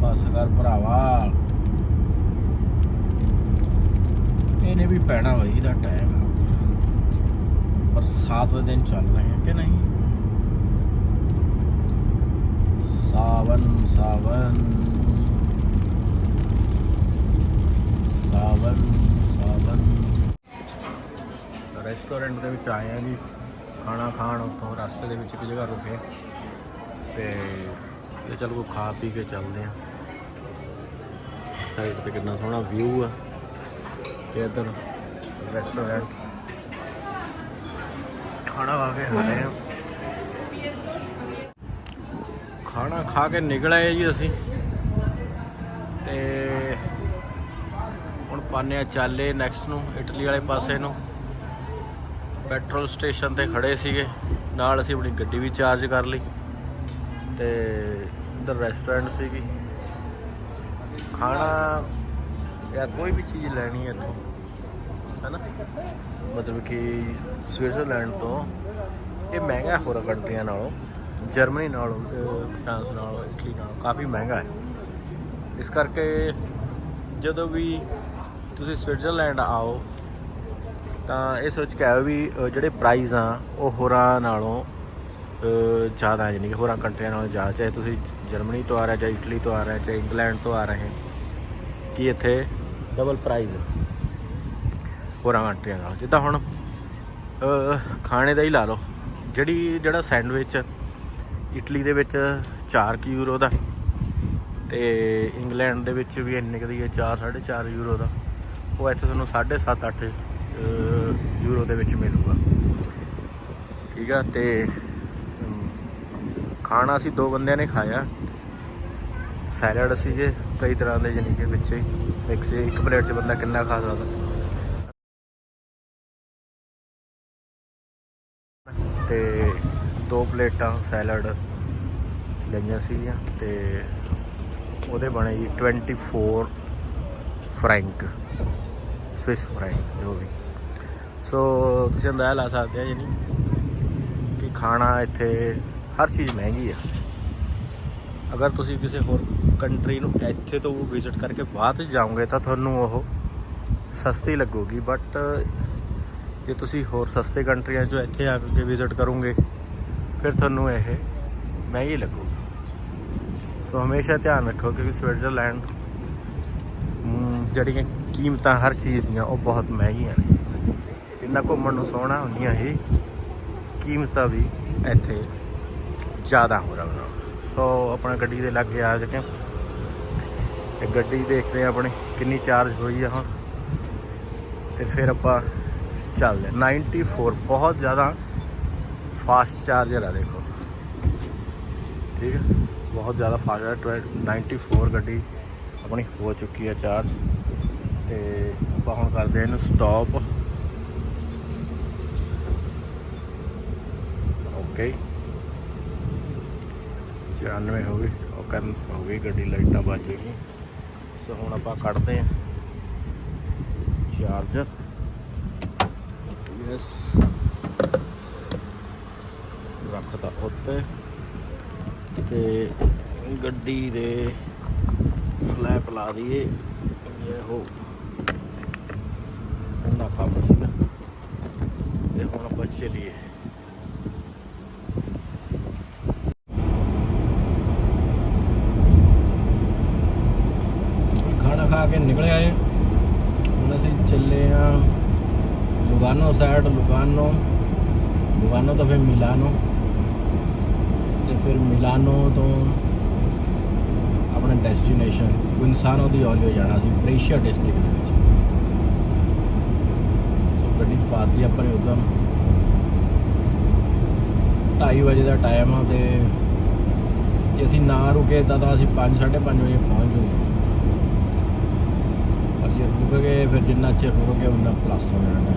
ਬਸ ਕਰ ਭਰਾਵਾ। ਇਹਨੇ ਵੀ ਪੈਣਾ ਵਈ ਦਾ ਟਾਈਮ ਆ ਬਰਸਾਤ ਦੇ ਦਿਨ ਚੱਲ ਰਹੇ ਹਨ ਕਿ ਨਹੀਂ? ਸਾਵਨ ਸਾਵਨ। ਸਾਵਨ ਸਾਵਨ। ਰੈਸਟੋਰੈਂਟ ਦੇ ਵਿੱਚ ਆਏ ਆ ਜੀ। ਖਾਣਾ ਖਾਣ ਉੱਥੋਂ ਰਸਤੇ ਦੇ ਵਿੱਚ ਇੱਕ ਜਗ੍ਹਾ ਰੁਕੇ। ਤੇ ਇਹ ਚਲ ਕੋ ਖਾ ਪੀ ਕੇ ਚੱਲਦੇ ਆ। ਸਾਈਡ ਤੇ ਕਿੰਨਾ ਸੋਹਣਾ ਵਿਊ ਆ। ਤੇ ਇੱਧਰ ਰੈਸਟੋਰੈਂਟ ਖਾਣਾ ਖਾ ਕੇ ਆਏ ਆ। ਖਾਣਾ ਖਾ ਕੇ ਨਿਕਲ ਆਏ ਜੀ ਅਸੀਂ। ਤੇ ਹੁਣ ਪਾਣੇ ਆ ਚਾਲੇ ਨੈਕਸਟ ਨੂੰ, ਇਟਲੀ ਵਾਲੇ ਪਾਸੇ ਨੂੰ। ਪੈਟਰੋਲ ਸਟੇਸ਼ਨ ਤੇ ਖੜੇ ਸੀਗੇ। ਨਾਲ ਅਸੀਂ ਆਪਣੀ ਗੱਡੀ ਵੀ ਚਾਰਜ ਕਰ ਲਈ। ਤੇ ਇੱਧਰ ਰੈਸਟੋਰੈਂਟ ਸੀਗੀ। ਖਾਣਾ ਜਾਂ ਕੋਈ ਵੀ ਚੀਜ਼ ਲੈਣੀ ਹੈ ਇੱਥੋਂ, ਹੈਨਾ? ਮਤਲਬ ਕਿ ਸਵਿਟਜ਼ਰਲੈਂਡ ਤੋਂ ਇਹ ਮਹਿੰਗਾ ਹੈ ਹੋਰਾਂ ਕੰਟਰੀਆਂ ਨਾਲੋਂ, ਜਰਮਨੀ ਨਾਲੋਂ ਫਰਾਂਸ ਨਾਲੋਂ, ਇਟਲੀ ਨਾਲੋਂ ਕਾਫੀ ਮਹਿੰਗਾ ਹੈ। ਇਸ ਕਰਕੇ ਜਦੋਂ ਵੀ ਤੁਸੀਂ ਸਵਿਟਜ਼ਰਲੈਂਡ ਆਓ, ਤਾਂ ਇਹ ਸੋਚ ਕੇ ਆਇਓ ਵੀ ਜਿਹੜੇ ਪ੍ਰਾਈਸ ਆ, ਉਹ ਹੋਰਾਂ ਨਾਲੋਂ ਜ਼ਿਆਦਾ ਹੈ ਯਾਨੀ ਕਿ ਹੋਰਾਂ ਕੰਟਰੀਆਂ ਨਾਲੋਂ ਜ਼ਿਆਦਾ ਚਾਹੇ ਤੁਸੀਂ ਜਰਮਨੀ ਤੋਂ ਆ ਰਹੇ ਚਾਹੇ ਇਟਲੀ ਤੋਂ ਆ ਰਹੇ ਚਾਹੇ ਇੰਗਲੈਂਡ ਤੋਂ ਆ ਰਹੇ ਕਿ ਇੱਥੇ? ਡਬਲ ਪ੍ਰਾਈਸ ਹੋਰਾਂ ਕੰਟਰੀਆਂ ਨਾਲ। ਜਿੱਦਾਂ ਹੁਣ ਖਾਣੇ ਦਾ ਹੀ ਲਾ ਲਓ। ਜਿਹੜੀ ਜਿਹੜਾ ਸੈਂਡਵਿਚ ਇਟਲੀ ਦੇ ਵਿੱਚ 4 ਯੂਰੋ ਦਾ ਤੇ ਇੰਗਲੈਂਡ ਦੇ ਵਿੱਚ ਵੀ ਇੰਨੇ ਕੁ ਦੀ ਹੈ 4 4.5 ਯੂਰੋ ਦਾ। ਉਹ ਇੱਥੇ ਤੁਹਾਨੂੰ 7.5 8 ਯੂਰੋ ਦੇ ਵਿੱਚ ਮਿਲੂਗਾ। ਠੀਕ ਆ ਤੇ ਖਾਣਾ ਅਸੀਂ ਦੋ ਬੰਦਿਆਂ ਨੇ ਖਾਇਆ। ਸੈਲਡ ਸੀਗੇ। ਕਈ ਤਰ੍ਹਾਂ ਦੇ ਜਾਨੀ ਕਿ ਵਿੱਚ ਹੀ ਮਿਕਸ ਇੱਕ ਪਲੇਟ 'ਚ ਬੰਦਾ ਕਿੰਨਾ ਖਾ ਸਕਦਾ। ਤੇ ਦੋ ਪਲੇਟਾਂ ਸੈਲਡ ਲਈਆਂ ਸੀਗੀਆਂ ਤੇ ਉਹਦੇ ਬਣੇ ਜੀ 24 ਫਰੈਂਕ ਸਵਿਸ ਫਰੈਂਕ ਜੋ ਵੀ। ਸੋ ਤੁਸੀਂ ਅੰਦਾਜ਼ਾ ਲਾ ਸਕਦੇ ਆ ਯਾਨੀ ਕਿ ਖਾਣਾ ਇੱਥੇ ਹਰ ਚੀਜ਼ ਮਹਿੰਗੀ ਆ। ਅਗਰ ਤੁਸੀਂ ਕਿਸੇ ਹੋਰ ਕੰਟਰੀ ਨੂੰ ਇੱਥੇ ਤੋਂ ਵਿਜ਼ਿਟ ਕਰਕੇ ਬਾਅਦ 'ਚ ਜਾਓਗੇ ਤਾਂ ਤੁਹਾਨੂੰ ਉਹ ਸਸਤੀ ਲੱਗੂਗੀ ਬਟ ਜੇ ਤੁਸੀਂ ਹੋਰ ਸਸਤੇ ਕੰਟਰੀਆਂ 'ਚੋਂ ਇੱਥੇ ਆ ਕੇ ਵਿਜ਼ਿਟ ਕਰੋਗੇ, ਫਿਰ ਤੁਹਾਨੂੰ ਇਹ ਮਹਿੰਗੀ ਲੱਗੂਗੀ। ਸੋ ਹਮੇਸ਼ਾ ਧਿਆਨ ਰੱਖੋ ਕਿ ਸਵਿਟਜ਼ਰਲੈਂਡ ਜਿਹੜੀਆਂ ਕੀਮਤਾਂ ਹਰ ਚੀਜ਼ ਦੀਆਂ, ਉਹ ਬਹੁਤ ਮਹਿੰਗੀਆਂ ਨੇ। ਜਿੰਨਾ ਘੁੰਮਣ ਨੂੰ ਸੋਹਣਾ ਹੁੰਦੀਆਂ ਹੀ ਕੀਮਤਾਂ ਵੀ ਇੱਥੇ ਜ਼ਿਆਦਾ ਹੋ ਰਹੀਆਂ ਸੋ ਆਪਣਾ ਗੱਡੀ ਦੇ ਲਾਗੇ ਆ ਚੁੱਕੇ ਹਾਂ। ਤੇ ਗੱਡੀ ਦੇਖਦੇ ਆ ਆਪਣੀ ਕਿੰਨੀ ਚਾਰਜ ਹੋਈ ਆ ਹੁਣ। ਤੇ ਫਿਰ ਆਪਾਂ ਚੱਲਦੇ ਹਾਂ। 94 ਬਹੁਤ ਜ਼ਿਆਦਾ ਫਾਸਟ ਚਾਰਜਰ ਆ ਦੇਖੋ। ਠੀਕ ਹੈ ਬਹੁਤ ਜ਼ਿਆਦਾ ਫਾਸਟ ਹੈ 94 ਗੱਡੀ ਆਪਣੀ ਹੋ ਚੁੱਕੀ ਹੈ ਚਾਰਜ ਤੇ ਆਪਾਂ ਹੁਣ ਕਰਦੇ ਹਾਂ ਇਹਨੂੰ ਸਟਾਪ ਓਕੇ 94 ਹੋ ਗਈ ਉਹ ਕਰਨ ਹੋ ਗਈ ਗੱਡੀ, ਲਾਈਟਾਂ ਬਚ ਗਈ ਸੋ ਹੁਣ ਆਪਾਂ ਕੱਢਦੇ ਹਾਂ ਚਾਰਜਰ। ਯੈਸ ਰੱਖਤਾ ਉੱਤੇ। ਤੇ ਗੱਡੀ ਦੇ ਫਲੈਪ ਲਾ ਦਈਏ। ਇਹ ਹੋ ਇੰਨਾ ਕੰਮ ਸੀਗਾ ਤੇ ਹੁਣ ਆਪਾਂ ਚੱਲੀਏ ਖਾਣਾ ਖਾ ਕੇ ਨਿਕਲੇ ਆਏ। ਹੁਣ ਅਸੀਂ ਚੱਲੇ ਆ ਲੁਗਾਨੋ ਸਾਈਡ ਲੁਗਾਨੋ ਲੁਗਾਨੋ ਤੋਂ ਫਿਰ ਮਿਲਾਨੋ। ਤੇ ਫਿਰ ਮਿਲਾਨੋ ਤੋਂ ਆਪਣਾ ਡੈਸਟੀਨੇਸ਼ਨ ਕੁਇਨਸਾਨੋ ਦੀ ਔਲੀਓ ਜਾਣਾ ਸੀ, ਬ੍ਰੇਸ਼ੀਆ ਡਿਸਟ੍ਰਿਕਟ ਦੇ ਵਿੱਚ। ਸੋ ਗੱਡੀ ਪਾਤੀ ਆਪਾਂ ਨੇ ਉਦੋਂ 2:30 ਵਜੇ ਦਾ ਟਾਈਮ ਆ ਤੇ ਜੇ ਅਸੀਂ ਨਾ ਰੁਕੇ ਤਾਂ ਤਾਂ ਅਸੀਂ 5 5:30 ਵਜੇ ਪਹੁੰਚ ਜਾਊਗੇ। ਪਰ ਜੇ ਗਏ ਫਿਰ ਜਿੰਨਾ ਚਿਰ ਰੁਕੋਗੇ ਉਨਾ ਪਲੱਸ ਹੋ ਜਾਣਾ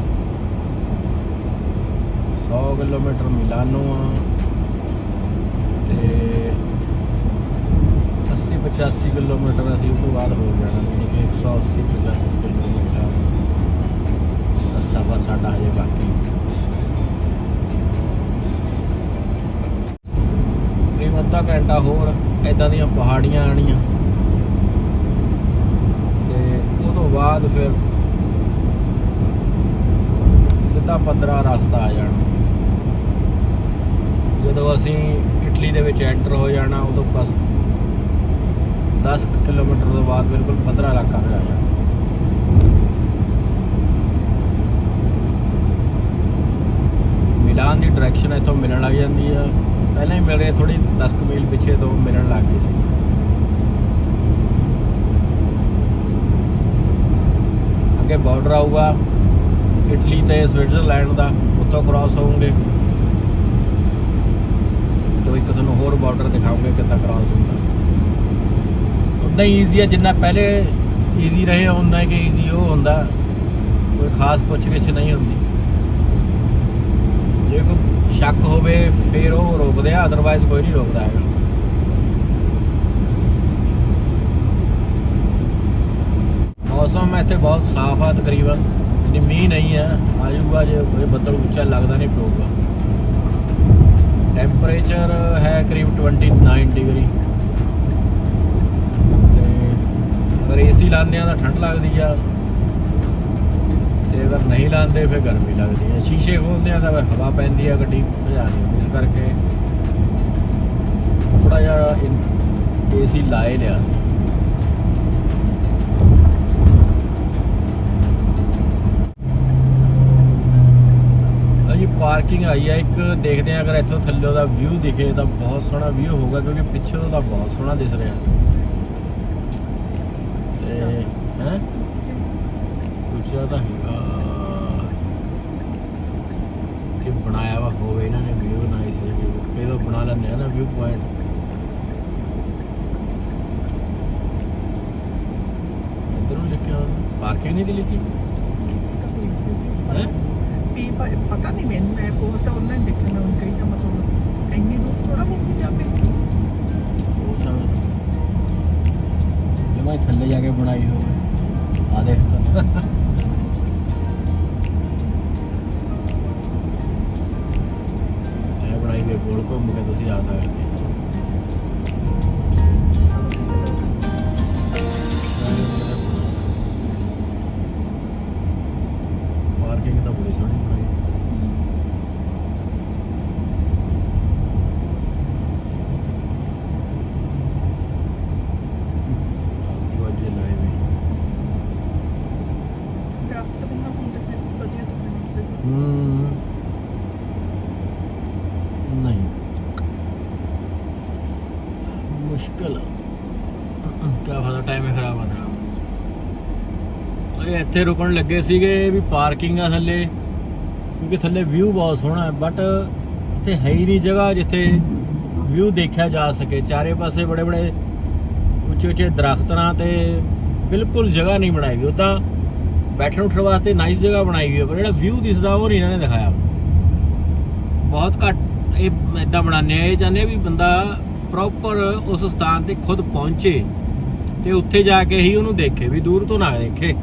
100 ਕਿਲੋਮੀਟਰ ਮਿਲਾਨੋ ਆ ਤੇ 80 85 ਕਿਲੋਮੀਟਰ ਅਸੀਂ ਉਸ ਤੋਂ ਬਾਅਦ ਹੋ ਜਾਣਾ ਯਾਨੀ ਕਿ 180 85 ਕਿਲੋਮੀਟਰ ਦਾ ਸਫ਼ਰ ਸਾਡਾ ਹਜੇ ਬਾਕੀ। ਕਰੀਬ ਅੱਧਾ ਘੰਟਾ ਹੋਰ ਇਦਾਂ ਦੀਆਂ ਪਹਾੜੀਆਂ ਆਣੀਆਂ ਤੇ ਉਹ ਤੋਂ ਬਾਅਦ ਫਿਰ ਸਿੱਧਾ ਪੱਧਰਾ ਰਸਤਾ ਆ ਜਾਣਾ। ਜਦੋਂ ਅਸੀਂ ਇਟਲੀ ਦੇ ਵਿੱਚ ਐਂਟਰ ਹੋ ਜਾਣਾ, ਉਦੋਂ ਬਸ 10 ਕਿਲੋਮੀਟਰ ਤੋਂ ਬਾਅਦ ਬਿਲਕੁਲ ਪੱਧਰਾ ਇਲਾਕਾ ਆ ਜਾਣਾ। ਮਿਲਾਨ ਦੀ ਡਾਇਰੈਕਸ਼ਨ ਇੱਥੋਂ ਮਿਲਣ ਲੱਗ ਜਾਂਦੀ ਆ। ਪਹਿਲਾਂ ਹੀ ਮਿਲ ਰਹੇ ਥੋੜੀ 10 ਕੁ ਮੀਲ ਪਿੱਛੇ ਤੋਂ ਮਿਲਣ ਲੱਗ ਗਈ ਸੀ। ਅੱਗੇ ਬਾਰਡਰ ਆਊਗਾ, ਇਟਲੀ ਤੇ ਸਵਿਟਜ਼ਰਲੈਂਡ ਦਾ ਉੱਥੋਂ ਕ੍ਰਾਸ ਹੋਵਾਂਗੇ ਤੇ ਇੱਕ ਤੁਹਾਨੂੰ ਹੋਰ ਬਾਰਡਰ ਦਿਖਾਉਂਗੇ ਕਿੱਦਾਂ ਕ੍ਰਾਸ ਹੁੰਦਾ। ਉਦਾਂ ਹੀ ਈਜ਼ੀ ਹੈ ਜਿੰਨਾ ਪਹਿਲੇ ਈਜ਼ੀ ਰਹੇ ਹੁੰਦਾ ਕਿ ਈਜ਼ੀ ਉਹ ਹੁੰਦਾ। ਕੋਈ ਖਾਸ ਪੁੱਛ ਗਿੱਛ ਨਹੀਂ ਹੁੰਦੀ। ਜੇ ਕੋਈ ਸ਼ੱਕ ਹੋਵੇ, ਫੇਰ ਉਹ ਰੋਕਦੇ ਆ ਅਦਰਵਾਈਜ਼ ਕੋਈ ਨਹੀਂ ਰੋਕਦਾ ਹੈਗਾ। ਮੌਸਮ ਇੱਥੇ ਬਹੁਤ ਸਾਫ਼ ਆ ਤਕਰੀਬਨ ਨਹੀਂ ਮੀਂਹ ਨਹੀਂ ਆ ਆਜੂਗਾ ਜੇ ਕੋਈ ਬੱਦਲ ਉੱਚਾ ਲੱਗਦਾ ਨਹੀਂ ਪਊਗਾ। ਟੈਂਪਰੇਚਰ ਹੈ ਕਰੀਬ 29 ਡਿਗਰੀ ਤੇ ਅਗਰ ਏਸੀ ਲਾਉਂਦੇ ਆ ਤਾਂ ਠੰਡ ਲੱਗਦੀ ਆ। ਤੇ ਅਗਰ ਨਹੀਂ ਲਾਉਂਦੇ, ਫਿਰ ਗਰਮੀ ਲੱਗਦੀ ਹੈ ਸ਼ੀਸ਼ੇ ਖੋਲਦੇ ਆ ਤਾਂ ਫਿਰ ਹਵਾ ਪੈਂਦੀ ਆ, ਗੱਡੀ ਭਜਾਣੀ ਇਸ ਕਰਕੇ ਥੋੜਾ ਜਿਹਾ ਏਸੀ ਲਾਏ ਲਿਆ ਪਾਰਕਿੰਗ ਆਈ ਆ, ਇੱਕ ਦੇਖਦੇ ਆ ਅਗਰ ਇੱਥੋਂ ਥੱਲੇ ਦਾ ਵਿਊ ਦਿਖੇ ਤਾਂ ਬਹੁਤ ਸੋਹਣਾ ਵਿਊ ਹੋਊਗਾ ਕਿਉਂਕਿ ਪਿੱਛੋਂ ਦਾ ਬਹੁਤ ਸੋਹਣਾ ਦਿਸ ਰਿਹਾ। ਤੇ ਹੈ? ਉੱਚਾ ਤਾਂ ਹੈਗਾ, ਕਿ ਬਣਾਇਆ ਵਾ ਹੋਵੇ, ਇਹਨਾਂ ਨੇ ਵਿਊ ਨਾਈਸ ਵਿਊ ਕਿਹਦਾ ਬਣਾ ਲੈਂਦੇ ਆ ਨਾ ਵਿਊ ਪੁਆਇੰਟ ਇਧਰੋਂ ਲਿਖਿਆ ਪਾਰਕਿੰਗ ਨਹੀਂ ਦੀ ਲਿਖੀ ਹੈ ਪਤਾ ਨਹੀਂ ਮੈਨੂੰ ਮੈਂ ਕੋਲ ਤਾਂ ਆਨਲਾਈਨ ਦੇਖਣਾ ਮੈਂ ਕਹੀ ਤਾਂ ਮਤਲਬ ਇੰਨੀ ਦੂਰ ਥੋੜਾ ਬਹੁਤ ਜਾਵੇ ਹੋ ਸਕਦਾ ਜੇ ਥੱਲੇ ਜਾ ਕੇ ਬਣਾਈ ਹੋਵੇ। ਆ ਦੇਖ ਮੁਸ਼ਕਲ ਕਿਆ ਫਾਇਦਾ ਟਾਈਮ ਹੀ ਖਰਾਬ ਆਦਾ ਇਹ ਇੱਥੇ ਰੁਕਣ ਲੱਗੇ ਸੀਗੇ ਵੀ ਪਾਰਕਿੰਗ ਆ ਥੱਲੇ, ਕਿਉਂਕਿ ਥੱਲੇ ਵਿਊ ਬਹੁਤ ਸੋਹਣਾ ਹੈ ਬਟ ਇੱਥੇ ਹੈ ਹੀ ਨਹੀਂ ਜਗ੍ਹਾ ਜਿੱਥੇ ਵਿਊ ਦੇਖਿਆ ਜਾ ਸਕੇ। ਚਾਰੇ ਪਾਸੇ ਬੜੇ ਬੜੇ ਉੱਚੇ ਉੱਚੇ ਦਰਖਤਾਂ ਤੇ ਬਿਲਕੁਲ ਜਗ੍ਹਾ ਨਹੀਂ ਬਣਾਈ ਗਈ ਉਦਾਂ ਬੈਠਣ ਉੱਠਣ ਵਾਸਤੇ ਨਾਈਸ ਜਗ੍ਹਾ ਬਣਾਈ ਗਈ ਪਰ ਜਿਹੜਾ ਵਿਊ ਦਿਸਦਾ ਉਹ ਨਹੀਂ ਇਹਨਾਂ ਨੇ ਦਿਖਾਇਆ। ਬਹੁਤ ਘੱਟ ਇਹ ਇਦਾਂ ਬਣਾਉਂਦੇ ਆ। ਇਹ ਚਾਹੁੰਦੇ ਵੀ ਬੰਦਾ ਪ੍ਰੋਪਰ ਉਸ ਸਥਾਨ ਤੇ ਖੁਦ ਪਹੁੰਚੇ ਤੇ ਉੱਥੇ ਜਾ ਕੇ ਹੀ ਉਹਨੂੰ ਦੇਖੇ ਵੀ ਦੂਰ ਤੋਂ ਨਾ ਦੇਖੇ।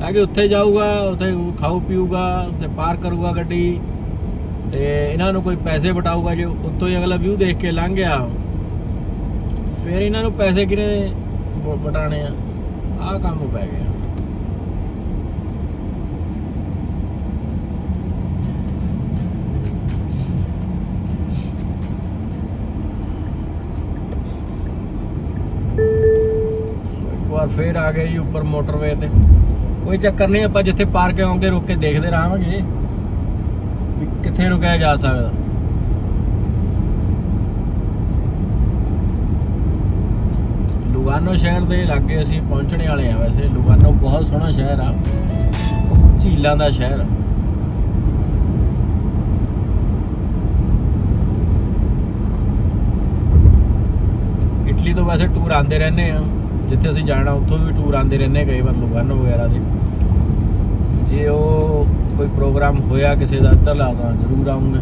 ਤਾਂ ਕਿ ਉੱਥੇ ਜਾਊਗਾ, ਉੱਥੇ ਖਾਊ ਪੀਊਗਾ, ਉੱਥੇ ਪਾਰ ਕਰੂਗਾ ਗੱਡੀ ਤੇ ਇਹਨਾਂ ਨੂੰ ਕੋਈ ਪੈਸੇ ਵਟਾਊਗਾ, ਜੇ ਉੱਤੋਂ ਹੀ ਅਗਲਾ ਵਿਊ ਦੇਖ ਕੇ ਲੰਘ ਗਿਆ, ਫਿਰ ਇਹਨਾਂ ਨੂੰ ਪੈਸੇ ਕਿਨੇ ਵ- ਵਟਾਣੇ ਆ? ਆਹ ਕੰਮ ਪੈ ਗਿਆ। ਫੇਰ ਆ ਗਏ ਜੀ ਉੱਪਰ ਮੋਟਰਵੇ ਤੇ। ਕੋਈ ਚੱਕਰ ਨਹੀਂ, ਆਪਾਂ ਜਿੱਥੇ ਪਾਰਕ ਆਉਂਗੇ ਰੁਕ ਕੇ ਦੇਖਦੇ ਰਹਾਂਗੇ ਵੀ ਕਿੱਥੇ ਰੁਕਿਆ ਜਾ ਸਕਦਾ। ਲੁਗਾਨੋ ਸ਼ਹਿਰ ਦੇ ਲਾਗੇ ਅਸੀਂ ਪਹੁੰਚਣੇ ਵਾਲੇ ਆ ਵੈਸੇ। ਲੁਗਾਨੋ ਬਹੁਤ ਸੋਹਣਾ ਸ਼ਹਿਰ ਆ। ਝੀਲਾਂ ਦਾ ਸ਼ਹਿਰ ਆ। ਇਟਲੀ ਤੋਂ ਵੈਸੇ ਟੂਰ ਆਉਂਦੇ ਰਹਿੰਦੇ ਆ ਜਿੱਥੇ ਅਸੀਂ ਜਾਣਾ, ਉੱਥੋਂ ਵੀ ਟੂਰ ਆਉਂਦੇ ਰਹਿੰਦੇ ਕਈ ਵਾਰ ਲੁਗਾਨੋ ਵਗੈਰਾ ਦੇ। ਜੇ ਉਹ ਕੋਈ ਪ੍ਰੋਗਰਾਮ ਹੋਇਆ ਕਿਸੇ ਦਾ ਇੱਧਰ ਲਾ ਤਾਂ ਜ਼ਰੂਰ ਆਉਂਗੇ।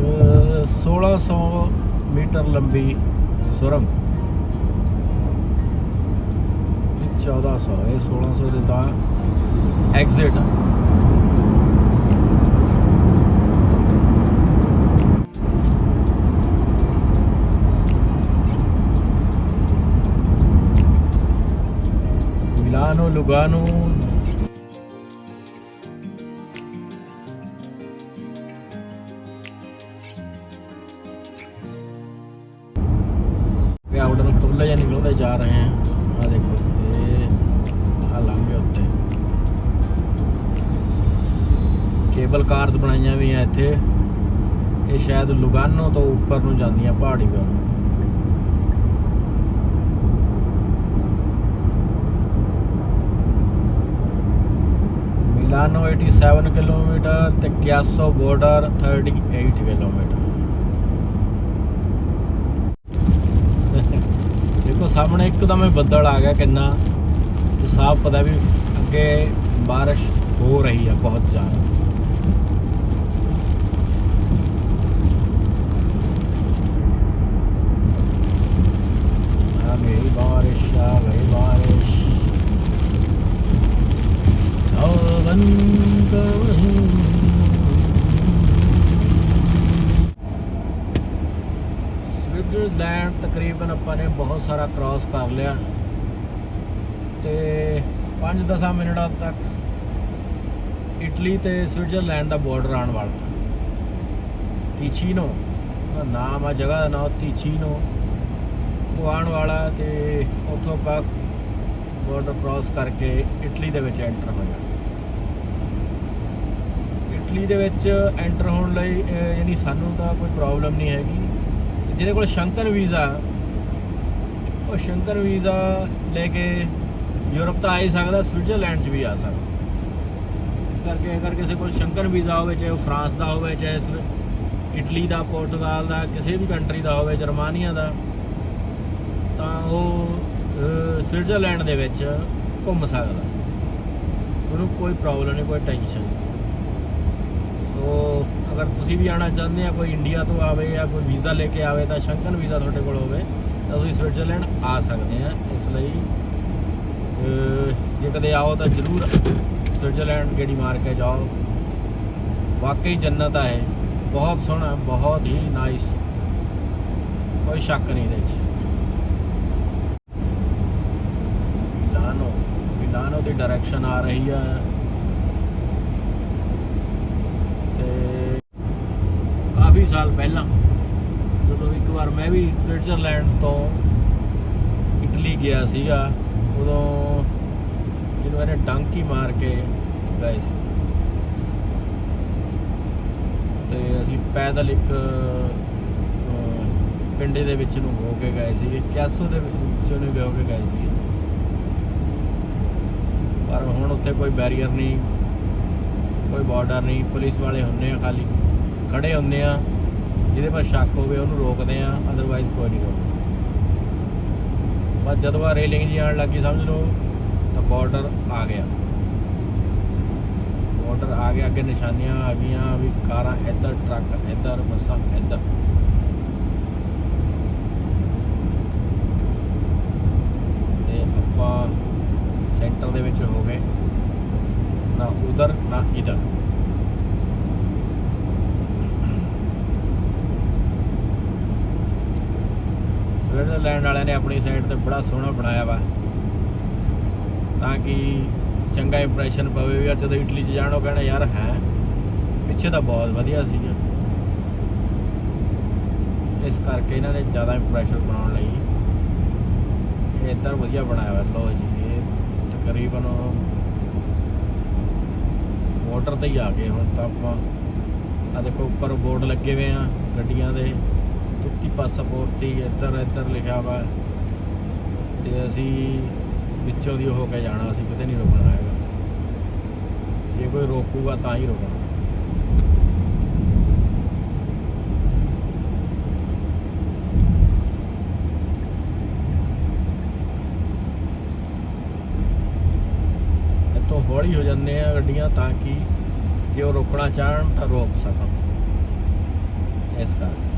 ਅਹ 1600 ਮੀਟਰ ਲੰਬੀ ਸੁਰੰਗ। ਇਹ 1400 ਇਹ 1600 ਦੇ ਤਾਂ ਐਗਜ਼ਿਟ ਮਿਲਾਨੋ ਲੁਗਾਨੋ ਇਹ ਆਊਟਰ ਖੁੱਲੇ ਜਾਂ ਨਿਕਲਦੇ, ਜਾ ਰਹੇ ਹਨ ਆ ਦੇਖੋ, ਇਹ ਆ ਕੇਬਲ ਕਾਰਸ ਬਣਾਈਆਂ ਵੀ ਆ ਇੱਥੇ। ਇਹ ਸ਼ਾਇਦ ਲੁਗਾਨੋ ਤੋਂ ਉੱਪਰ ਨੂੰ ਜਾਂਦੀਆਂ, ਪਹਾੜੀ ਵੱਲ। ਮਿਲਾਨੋ 87 ਕਿਲੋਮੀਟਰ ਤੇ ਕਿਆਸੋ ਬਾਰਡਰ 38 ਕਿਲੋਮੀਟਰ ਦੇਖੋ, ਸਾਹਮਣੇ ਇੱਕਦਮ ਹੀ ਬੱਦਲ ਆ ਗਿਆ ਕਿੰਨਾ। ਤੇ ਸਾਫ਼ ਪਤਾ ਵੀ ਅੱਗੇ ਬਾਰਿਸ਼ ਹੋ ਰਹੀ ਹੈ ਬਹੁਤ ਜ਼ਿਆਦਾ। ਆ ਗਈ ਬਾਰਿਸ਼, ਆ ਗਈ ਲੈਂਡ ਤਕਰੀਬਨ ਆਪਾਂ ਨੇ ਬਹੁਤ ਸਾਰਾ ਕ੍ਰਾਸ ਕਰ ਲਿਆ। ਤੇ 5-10 ਮਿੰਟਾਂ ਤੱਕ ਇਟਲੀ ਤੇ ਸਵਿਟਜ਼ਰਲੈਂਡ ਦਾ ਬਾਰਡਰ ਆਉਣ ਵਾਲਾ। ਤੀਚੀਨੋ, ਉਹਦਾ ਨਾਮ ਆ, ਜਗ੍ਹਾ ਦਾ ਨਾਮ ਤੀਚੀਨੋ। ਉਹ ਆਉਣ ਵਾਲਾ ਤੇ ਉੱਥੋਂ ਆਪਾਂ ਬਾਰਡਰ ਕ੍ਰਾਸ ਕਰਕੇ ਇਟਲੀ ਦੇ ਵਿੱਚ ਐਂਟਰ ਹੋਇਆ ਇਟਲੀ ਦੇ ਵਿੱਚ ਐਂਟਰ ਹੋਣ ਲਈ ਯਾਨੀ ਸਾਨੂੰ ਤਾਂ ਕੋਈ ਪ੍ਰੋਬਲਮ ਨਹੀਂ ਹੈਗੀ। ਜਿਹਦੇ ਕੋਲ ਸ਼ੰਕਰ ਵੀਜ਼ਾ। ਉਹ ਸ਼ੰਕਰ ਵੀਜ਼ਾ ਲੈ ਕੇ ਯੂਰਪ ਤਾਂ ਆ ਹੀ ਸਕਦਾ, ਸਵਿਟਜ਼ਰਲੈਂਡ 'ਚ ਵੀ ਆ ਸਕਦਾ। ਇਸ ਕਰਕੇ ਅਗਰ ਕਿਸੇ ਕੋਲ ਸ਼ੰਕਰ ਵੀਜ਼ਾ ਹੋਵੇ, ਚਾਹੇ ਉਹ ਫਰਾਂਸ ਦਾ ਹੋਵੇ, ਚਾਹੇ ਸਵਿ- ਇਟਲੀ ਦਾ, ਪੋਰਟੁਗਾਲ ਦਾ, ਕਿਸੇ ਵੀ ਕੰਟਰੀ ਦਾ ਹੋਵੇ, ਜਰਮਾਨੀਆ ਦਾ, ਤਾਂ ਉਹ ਸਵਿਟਜ਼ਰਲੈਂਡ ਦੇ ਵਿੱਚ ਘੁੰਮ ਸਕਦਾ। ਉਹਨੂੰ ਕੋਈ ਪ੍ਰੋਬਲਮ ਨਹੀਂ, ਕੋਈ ਟੈਨਸ਼ਨ ਨਹੀਂ। ਸੋ ਅਗਰ ਤੁਸੀਂ ਵੀ ਆਉਣਾ ਚਾਹੁੰਦੇ ਆ, ਕੋਈ ਇੰਡੀਆ ਤੋਂ ਆਵੇ ਜਾਂ ਕੋਈ ਵੀਜ਼ਾ ਲੈ ਕੇ ਆਵੇ ਤਾਂ ਸ਼ੰਕਨ ਵੀਜ਼ਾ ਤੁਹਾਡੇ ਕੋਲ ਹੋਵੇ, ਤਾਂ ਤੁਸੀਂ ਸਵਿਟਜ਼ਰਲੈਂਡ ਆ ਸਕਦੇ ਆ। ਇਸ ਲਈ ਜੇ ਕਦੇ ਆਓ ਤਾਂ ਜ਼ਰੂਰ ਸਵਿਟਜ਼ਰਲੈਂਡ ਗੇੜੀ ਮਾਰ ਕੇ ਜਾਓ। ਵਾਕਈ ਜੰਨਤ ਹੈ ਬਹੁਤ ਸੋਹਣਾ, ਬਹੁਤ ਹੀ ਨਾਈਸ ਕੋਈ ਸ਼ੱਕ ਨਹੀਂ ਇਹਦੇ 'ਚ ਮਿਲਾਨੋ ਮਿਲਾਨੋ ਦੀ ਡਾਇਰੈਕਸ਼ਨ ਆ ਰਹੀ ਆ। ਸਾਲ ਪਹਿਲਾਂ ਜਦੋਂ ਇੱਕ ਵਾਰ ਮੈਂ ਵੀ ਸਵਿਟਜ਼ਰਲੈਂਡ ਤੋਂ ਇਟਲੀ ਗਿਆ ਸੀਗਾ ਉਦੋਂ ਜਦੋਂ ਇਹਨੇ ਡੰਕੀ ਮਾਰ ਕੇ ਗਏ ਸੀ। ਤੇ ਅਸੀਂ ਪੈਦਲ ਇੱਕ ਅਹ, ਪਿੰਡੇ ਦੇ ਵਿੱਚ ਨੂੰ ਹੋ ਕੇ ਗਏ ਸੀਗੇ ਕਿਆਸੋ ਦੇ ਵਿੱਚੋਂ ਨੂੰ ਹੋ ਕੇ ਗਏ ਸੀਗੇ। ਪਰ ਹੁਣ ਉੱਥੇ ਕੋਈ ਬੈਰੀਅਰ ਨਹੀਂ ਕੋਈ ਬਾਰਡਰ ਨਹੀਂ ਪੁਲਿਸ ਵਾਲੇ ਹੁੰਦੇ ਆ ਖਾਲੀ ਖੜੇ ਹੁੰਦੇ ਆ। ਜਿਹਦੇ ਪਰ ਸ਼ੱਕ ਹੋਵੇ ਉਹਨੂੰ ਰੋਕਦੇ ਆ ਅਦਰਵਾਈਜ਼ ਕੋਈ ਨਹੀਂ ਰੋਕਦਾ। ਬਸ ਜਦੋਂ ਆ ਰੇਲਿੰਗ ਜੀ ਆਉਣ ਲੱਗੀ, ਸਮਝ ਲਓ, ਤਾਂ ਬਾਰਡਰ ਆ ਗਿਆ। ਬਾਰਡਰ ਆ ਗਿਆ, ਅੱਗੇ ਨਿਸ਼ਾਨੀਆਂ ਆ ਗਈਆਂ ਵੀ ਕਾਰਾਂ ਇੱਧਰ, ਟਰੱਕ ਇੱਧਰ, ਬੱਸਾਂ ਇੱਧਰ। ਤੇ ਆਪਾਂ ਸੈਂਟਰ ਦੇ ਵਿੱਚ ਹੋ ਗਏ। ਨਾ ਉਧਰ, ਨਾ ਇਧਰ। ਸਵਿਟਜ਼ਰਲੈਂਡ ਵਾਲਿਆਂ ਨੇ ਆਪਣੀ ਸਾਈਡ ਤੇ ਬੜਾ ਸੋਹਣਾ ਬਣਾਇਆ ਵਾ। ਤਾਂ ਕਿ ਚੰਗਾ ਇੰਪ੍ਰੈਸ਼ਨ ਪਵੇ ਵੀ ਯਾਰ ਜਦੋਂ ਇਟਲੀ 'ਚ ਜਾਣੋ ਕਹਿਣਾ ਯਾਰ ਹੈ। ਪਿੱਛੇ ਤਾਂ ਬਹੁਤ ਵਧੀਆ ਸੀਗਾ। ਇਸ ਕਰਕੇ ਇਹਨਾਂ ਨੇ ਜ਼ਿਆਦਾ ਇੰਪ੍ਰੈਸ਼ਨ ਬਣਾਉਣ ਲਈ ਇੱਧਰ ਵਧੀਆ ਬਣਾਇਆ ਵਾ। ਲੋ ਜੀ, ਇਹ ਤਕਰੀਬਨ ਵਾਟਰ ਤੇ ਹੀ ਆ ਗਏ ਹੁਣ ਤਾਂ ਆਪਾਂ। ਆ ਦੇਖੋ, ਉੱਪਰ ਬੋਰਡ ਲੱਗੇ ਹੋਏ ਆ ਗੱਡੀਆਂ ਦੇ। ਤੁੱਤੀ ਪਾਸਪੋਰਟੀ ਇੱਧਰ ਇੱਧਰ ਲਿਖਿਆ ਵਾ। ਤੇ ਅਸੀਂ ਵਿੱਚੋਂ ਦੀ ਹੋ ਕੇ ਜਾਣਾ, ਅਸੀਂ ਕਿਤੇ ਨਹੀਂ ਰੁਕਣਾ ਹੈਗਾ। ਜੇ ਕੋਈ ਰੋਕੂਗਾ ਤਾਂ ਹੀ ਰੁਕਣਾ। ਇੱਥੋਂ ਹੌਲੀ ਹੋ ਜਾਂਦੇ ਆ ਗੱਡੀਆਂ ਤਾਂ ਕਿ ਜੇ ਉਹ ਰੋਕਣਾ ਚਾਹਣ ਤਾਂ ਰੋਕ ਸਕਣ। ਇਸ ਕਰਕੇ।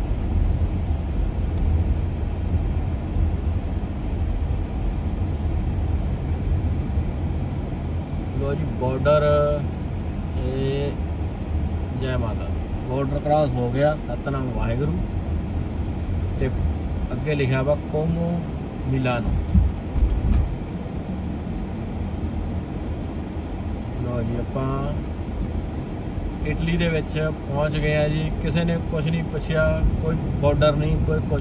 ਲੋ ਜੀ ਬਾਰਡਰ ਇਹ ਜੈ ਮਾਤਾ ਬਾਰਡਰ ਕ੍ਰਾਸ ਹੋ ਗਿਆ, ਸਤਨਾਮ ਵਾਹਿਗੁਰੂ। ਤੇ ਅੱਗੇ ਲਿਖਿਆ ਵਾ ਕੋਮੋ ਮਿਲਾਨੋ ਲੋ ਜੀ, ਆਪਾਂ ਇਟਲੀ ਦੇ ਵਿੱਚ ਪਹੁੰਚ ਗਏ ਆ ਜੀ। ਕਿਸੇ ਨੇ ਕੁਝ ਨਹੀਂ ਪੁੱਛਿਆ, ਕੋਈ ਬਾਰਡਰ ਨਹੀਂ, ਕੋਈ